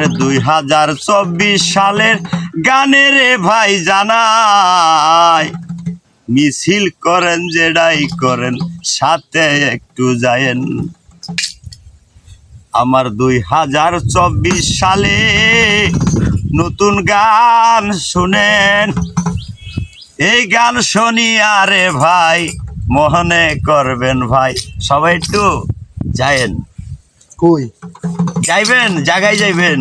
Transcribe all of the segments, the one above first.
দুই হাজার চব্বিশ সালের গানের ভাই জানাই। মিছিল করেন যেটাই করেন, সাথে একটু যায়েন। আমার দুই হাজার চব্বিশ সালে নতুন গান শুনেন। এই গান শুনি আরে ভাই মোহনে করবেন ভাই। সবাই একটু যায়েন। কই? যাইবেন জায়গায় যাইবেন।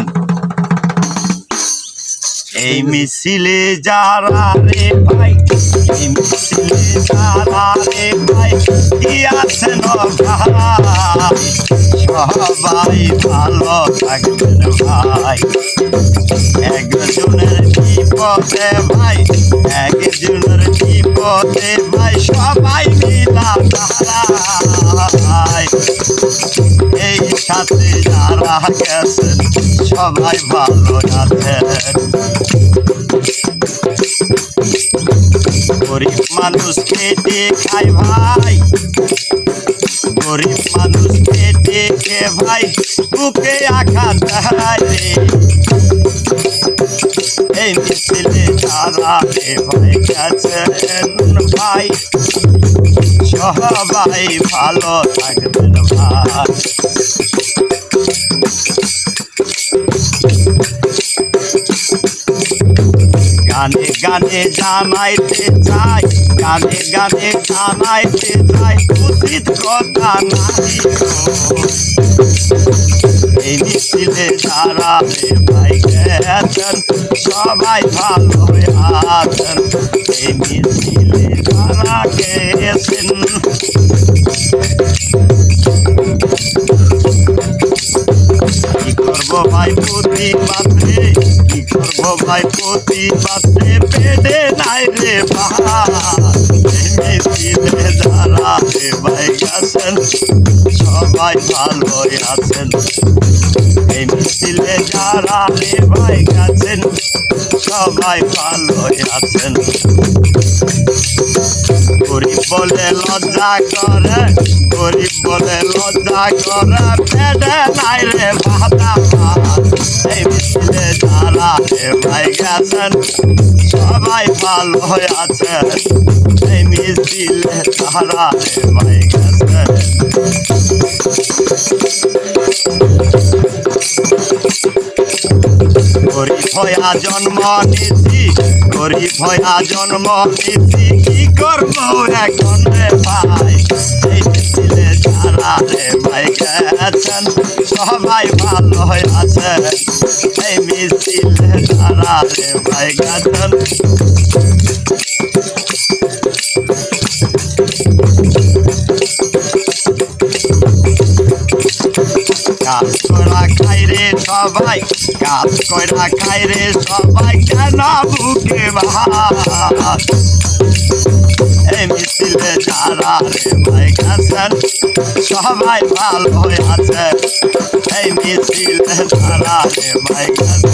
এই মিছিলে যারা রে ভাই, এই মিছিলে যারা রে ভাই, কি আছেন ভাই সবাই ভালো থাকবেন ভাই। একজনের বিপদে ভাই গেছেন সবাই ভালো আছেন গরিব মানুষ খেটে খায় ভাই গরিব মানুষ খেটে খে ভাই বুকে আঘাত রে এই মিছিলে যারা রে ভাই গেছেন ভাই সবাই ভালো থাকবেন ভাই। গানে গানে জানাইতে চাই গানে গানে জানাইতে চাই উচিত কথা নাই এই মিছিলে তারা ভাই গেছেন, সবাই ভালো প্রতিবাদ রে কি করব ভাই, প্রতিবাদ? রে পেটে নাই রে মিছিলে যারা রে ভাই গেছেন সবাই ভালো আছেন। মিছিলে যারা রে ভাই গেছেন সবাই ভালো আছেন। গরিব বলে লজ্জা করে, গরিব বলে লজ্জা করে পেটে নাই রে ভাতা এই মিছিলে যারা রে ভাই গেছেন, সবাই ভালো আছেন। এই মিছিলে যারা রে ভাই গেছেন। গরিব হয়া জন্ম নিছি, গরিব হয়া জন্ম নিছি, কি করব এখন রে ভাই? যারা রে ভাই গেছেন সবাই ভালো আছে এই মিছিলে যারা রে ভাই গেছেন কাজ করা খাই রে সবাই কাজ করা খাই রে সবাই কেন বুকে ভাত এই মিছিলে যারা ভাই গেছেন সবাই ভালো আছে এই মিছিল যারা ভাই গেছেন